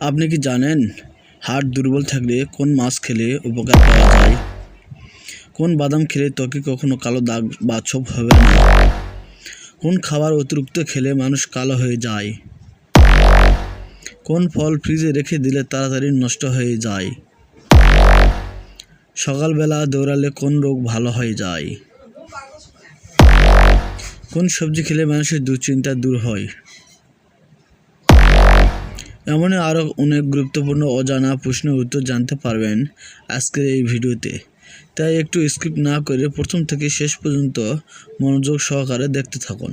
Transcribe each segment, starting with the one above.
আপনি কি জানেন হাড় দুর্বল থাকলে কোন মাছ খেলে উপকার পাওয়া যায়? কোন বাদাম খেলে ত্বকে কখনো কালো দাগ বা ছোপ হবে না? কোন খাবার অতিরিক্ত খেলে মানুষ কালো হয়ে যায়? কোন ফল ফ্রিজে রেখে দিলে তাড়াতাড়ি নষ্ট হয়ে যায়? সকালবেলা দৌড়ালে কোন রোগ ভালো হয়ে যায়? কোন সবজি খেলে মানুষের দুশ্চিন্তা দূর হয়? এমনই আরও অনেক গুরুত্বপূর্ণ অজানা প্রশ্নের উত্তর জানতে পারবেন আজকের এই ভিডিওতে। তাই একটু স্কিপ না করে প্রথম থেকে শেষ পর্যন্ত মনোযোগ সহকারে দেখতে থাকুন।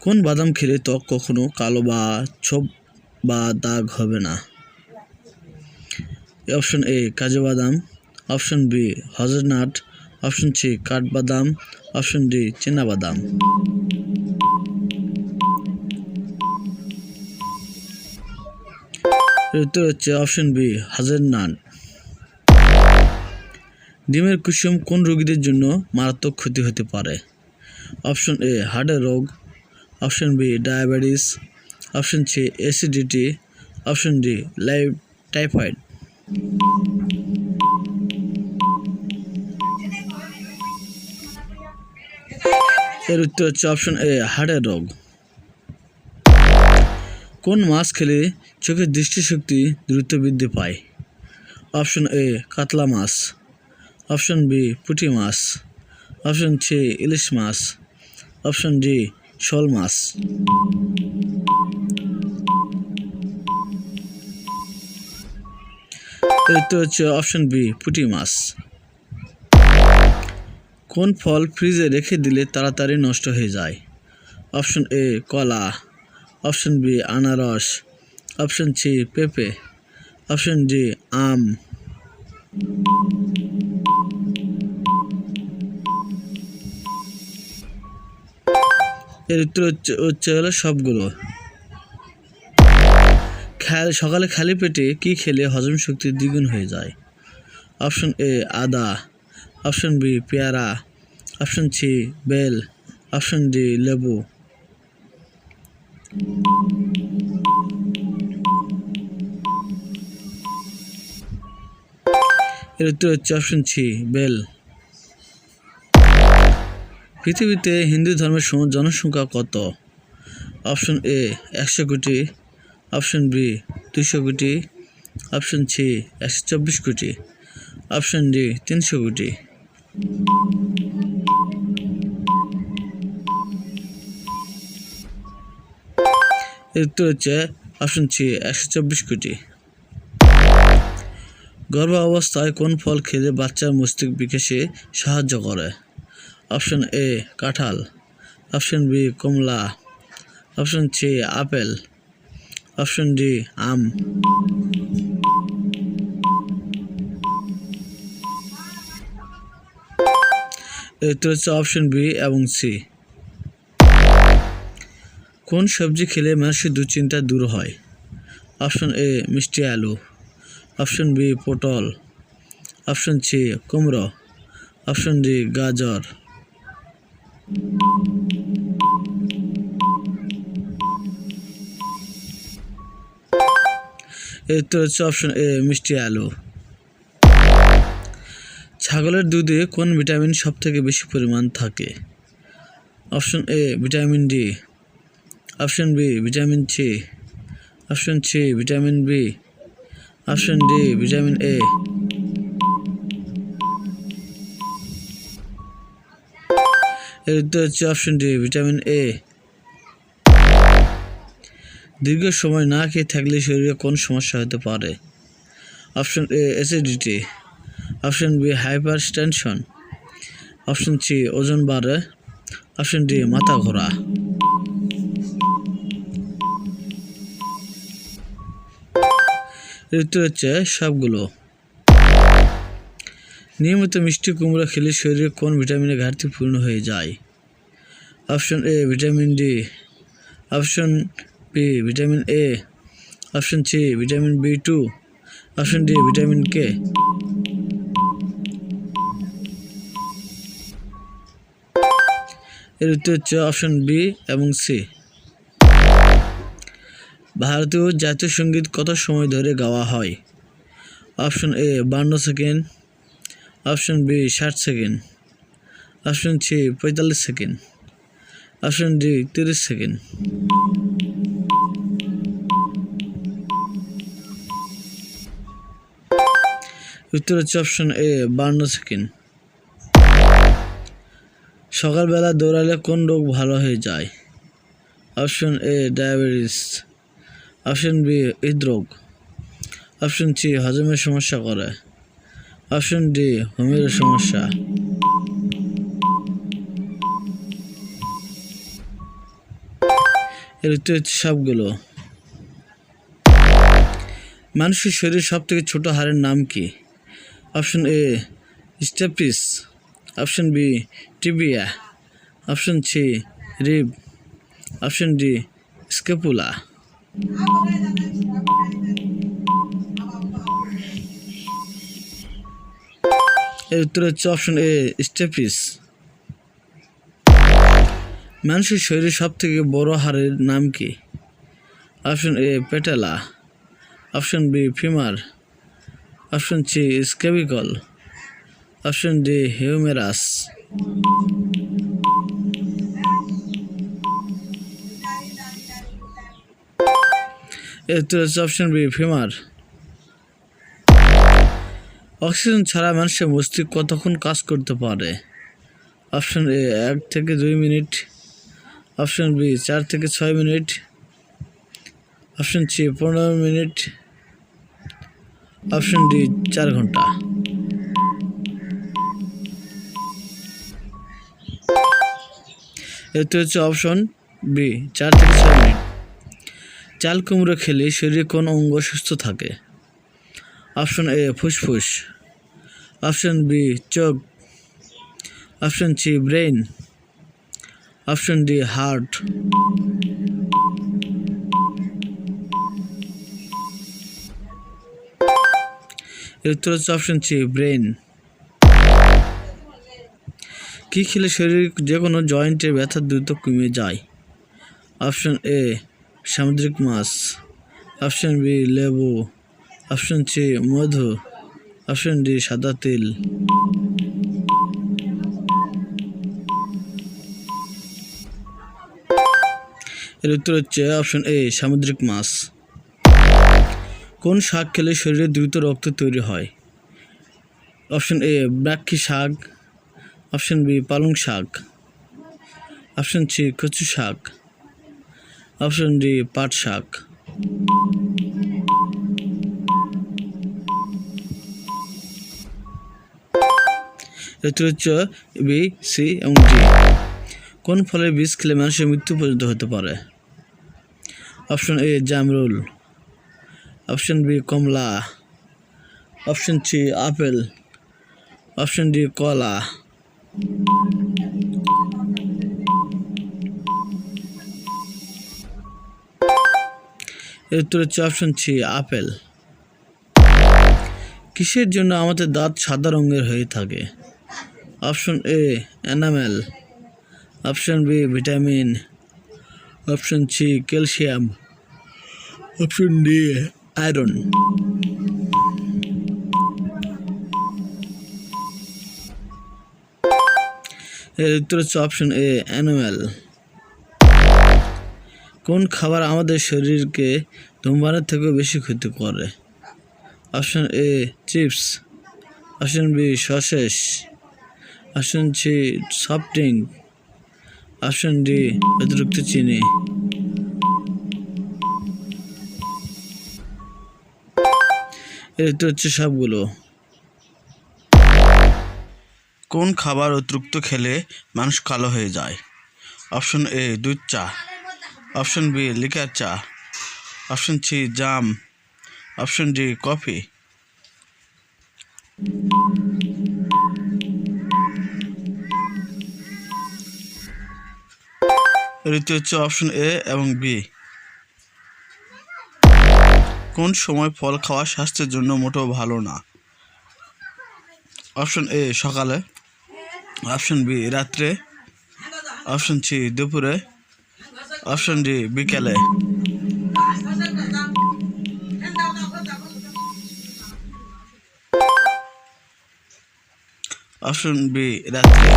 কোন বাদাম খেলে ত্বক কখনো কালো বা ছোপ বা দাগ হবে না? অপশন এ, কাজু বাদাম। Option B, hazelnut. Option C, কাঠবাদাম। অপশন ডি বাদাম। উত্তর হচ্ছে অপশন বি হাজার নান। ডিমের কুসুম কোন রোগীদের জন্য মারাত্মক ক্ষতি হতে পারে? অপশন এ হার্টের রোগ। Option B diabetes option C acidity option D live typhoid এর উত্তর হচ্ছে অপশন এ হার্টের রোগ। কোন মাছ খেলে চোখের দৃষ্টিশক্তি দ্রুত বৃদ্ধি পায়। অপশন এ কাতলা মাছ। অপশন বি পুঁটি মাছ। অপশন সি ইলিশ মাছ। অপশন ডি শোল মাছ। উত্তর হচ্ছে অপশন বি পুঁটি মাছ। কোন ফল ফ্রিজে রেখে দিলে তাড়াতাড়ি নষ্ট হয়ে যায়? অপশন এ কলা। অপশন বি আনারস। অপশন সি পেঁপে অপশন ডি আম এর উত্তর হচ্ছে হলো সবগুলো। সকালে খালি পেটে কি খেলে হজম শক্তি দ্বিগুণ হয়ে যায়? অপশন এ আদা। অপশন বি পেয়ারা। অপশন সি বেল। অপশন ডি লেবু। এর উত্তর হচ্ছে অপশন সি বেল। পৃথিবীতে হিন্দু ধর্মের জনসংখ্যা কত? অপশন এ একশো কোটি। অপশন বি দুশো কোটি। অপশন সি একশো চব্বিশ কোটি। অপশন ডি তিনশো কোটি। এর উত্তর হচ্ছে অপশন সি একশো চব্বিশ কোটি। গর্ভ অবস্থায় কোন ফল খেলে বাচ্চার মস্তিষ্ক বিকাশে সাহায্য করে? অপশন এ, কাঁঠাল। অপশন বি, কমলা। Option C, apple. Option D, আম। উত্তর হচ্ছে অপশন বি এবং সি। কোন সবজি খেলে মানুষের দুশ্চিন্তা দূর হয়? অপশন এ, মিষ্টি আলু। অপশন বি, পটল। অপশন সি, কুমড়ো। অপশন ডি, গাজর। এর উত্তর হচ্ছে অপশন এ, মিষ্টি আলু। ছাগলের দুধে কোন ভিটামিন সব থেকে বেশি পরিমাণ থাকে? Option A, vitamin D. Option B, vitamin C. Option C, vitamin B. Option D vitamin A এর উত্তর হচ্ছে অপশন ডি ভিটামিন এ দীর্ঘ সময় না খেয়ে থাকলে শরীরে কোন সমস্যা হতে পারে? Option A acidity option B hypertension option C ওজন বাড়ে. অপশন ডি মাথা ঘোরা। উত্তর হচ্ছে সবগুলো। নিয়মিত মিষ্টি কুমড়া খেলে শরীরে কোন ভিটামিনের ঘাটতি পূর্ণ হয়ে যায়? Option A, vitamin D. Option B, vitamin A. Option C, vitamin B two. Option D, vitamin K. এর উত্তর হচ্ছে অপশন বি এবং সি। ভারতীয় জাতীয় সংগীত কত সময় ধরে গাওয়া হয়? অপশন এ বান্ন সেকেন্ড। অপশন বি ষাট সেকেন্ড। অপশন সি পঁয়তাল্লিশ সেকেন্ড। অপশন ডি তিরিশ সেকেন্ড। উত্তর হচ্ছে অপশন এ বান্ন সেকেন্ড। সকালবেলা দৌড়ালে কোন রোগ ভালো হয়ে যায়? Option A diabetes. Option B হৃদরোগ। অপশন সি হজমের সমস্যা করে। অপশন ডি হোমের সমস্যা। এর উত্তর হচ্ছে সবগুলো। মানুষের শরীর সব থেকে ছোট হাড়ের নাম কি? Option A stapes option B tibia option C rib option D scapula এর উত্তর হচ্ছে অপশন এ স্টেপিস মানুষের শরীরের সব থেকে বড় হাড়ের নাম কি? Option A patella option B femur option C clavicle option D humerus উত্তর হচ্ছে অপশন বি ফিমার অক্সিজেন ছাড়া মানুষের মস্তিষ্ক কতক্ষণ কাজ করতে পারে? অপশন এ এক থেকে দুই মিনিট। অপশন বি চার থেকে ছয় মিনিট। অপশন সি পনেরো মিনিট। অপশন ডি চার ঘণ্টা। এতে হচ্ছে অপশন বি চার থেকে ছয় মিনিট। চাল কুমড়ো খেলে শরীরে কোন অঙ্গ সুস্থ থাকে? অপশন এ, ফুসফুস। অপশন বি, চোখ। Option C brain option D, heart. এর উত্তর হচ্ছে অপশন সি ব্রেন কি খেলে শরীর যে কোনো জয়েন্টের ব্যথা দ্রুত কমে যায়? অপশন এ সামুদ্রিক মাছ অপশন বি লেবু অপশন সি মধু অপশন ডি সাদা তিল। এর উত্তর হচ্ছে অপশন এ সামুদ্রিক মাছ। কোন শাক খেলে শরীরে দ্রুত রক্ত তৈরি হয়? অপশন এ ব্রাক্ষী শাক অপশন বি পালং শাক অপশন সি কচু শাক। অপশন ডি পাট শাক। উত্তর হচ্ছে বি সি এবং ডি কোন ফলের বীজ খেলে মানুষের মৃত্যু পর্যন্ত হতে পারে? অপশন এ জামরুল। অপশন বি কমলা। Option C apple. Option D কলা। এর উত্তর হচ্ছে অপশন সি আপেল। কিসের জন্য আমাদের দাঁত সাদা রঙের হয়ে থাকে? Option A enamel option B vitamin option C calcium option D iron এর উত্তর হচ্ছে অপশন এ অ্যানিম্যাল কোন খাবার আমাদের শরীরকে ধূমপানের থেকেও বেশি ক্ষতি করে? Option A chips option B sausages option C soft drink option D অতিরিক্ত চিনি. এর উত্তর হচ্ছে সবগুলো। কোন খাবার অতিরিক্ত খেলে মানুষ কালো হয়ে যায়? অপশন এ দুধ চা. অপশন বি, লিকার চা। অপশন সি, জাম। Option D, coffee. ঋতু হচ্ছে অপশন এ এবং বি। কোন সময় ফল খাওয়া স্বাস্থ্যের জন্য মোটেও ভালো না? অপশন এ, সকালে। অপশন বি, রাত্রে। অপশন সি, দুপুরে। অপশন ডি, বিকেলে। অপশন বি, রাত্রে।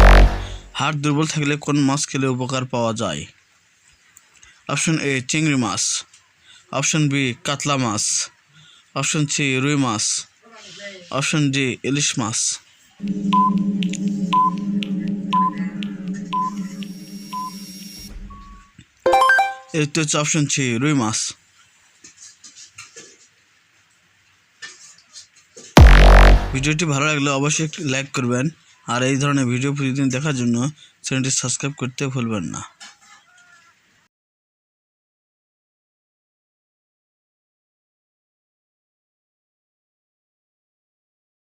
হাড় দুর্বল থাকলে কোন মাছ খেলে উপকার পাওয়া যায়? অপশন এ, চিংড়ি মাছ। অপশন বি, কাতলা মাছ। অপশন সি, রুই মাছ। অপশন ডি, ইলিশ মাছ। উত্তর হচ্ছে অপশন সি রুই মাছ। ভিডিওটি ভালো লাগলে অবশ্যই লাইক করবেন। আর এই ধরনের ভিডিও প্রতিদিন দেখার জন্য চ্যানেলটি সাবস্ক্রাইব করতে ভুলবেন না।